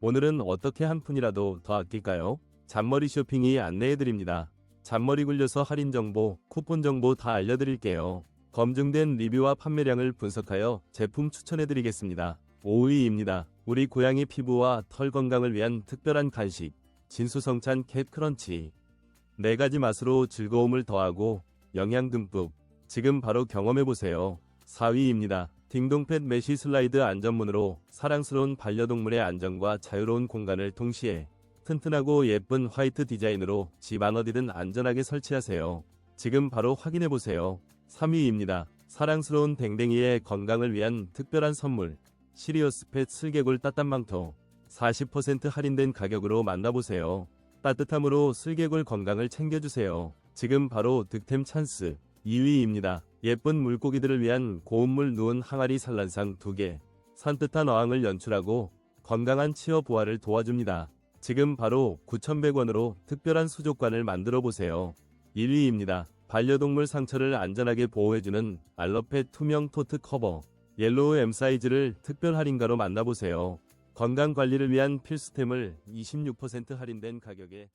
오늘은 어떻게 한 푼이라도 더 아낄까요? 잔머리 쇼핑이 안내해드립니다. 잔머리 굴려서 할인 정보, 쿠폰 정보 다 알려드릴게요. 검증된 리뷰와 판매량을 분석하여 제품 추천해드리겠습니다. 5위입니다. 우리 고양이 피부와 털 건강을 위한 특별한 간식, 진수성찬 캣 크런치. 네 가지 맛으로 즐거움을 더하고 영양 듬뿍. 지금 바로 경험해보세요. 4위입니다. 딩동펫 메쉬 슬라이드 안전문으로 사랑스러운 반려동물의 안전과 자유로운 공간을 동시에 튼튼하고 예쁜 화이트 디자인으로 집 안 어디든 안전하게 설치하세요. 지금 바로 확인해보세요. 3위입니다. 사랑스러운 댕댕이의 건강을 위한 특별한 선물. 시리어스 펫 슬개골 따뜻망토. 40% 할인된 가격으로 만나보세요. 따뜻함으로 슬개골 건강을 챙겨주세요. 지금 바로 득템 찬스. 2위입니다. 예쁜 물고기들을 위한 고운물 누운 항아리 산란상 2개. 산뜻한 어항을 연출하고 건강한 치어 부활을 도와줍니다. 지금 바로 9,100원으로 특별한 수족관을 만들어 보세요. 1위입니다. 반려동물 상처를 안전하게 보호해주는 알러펫 투명 토트 커버. 옐로우 M 사이즈를 특별 할인가로 만나보세요. 건강 관리를 위한 필수템을 26% 할인된 가격에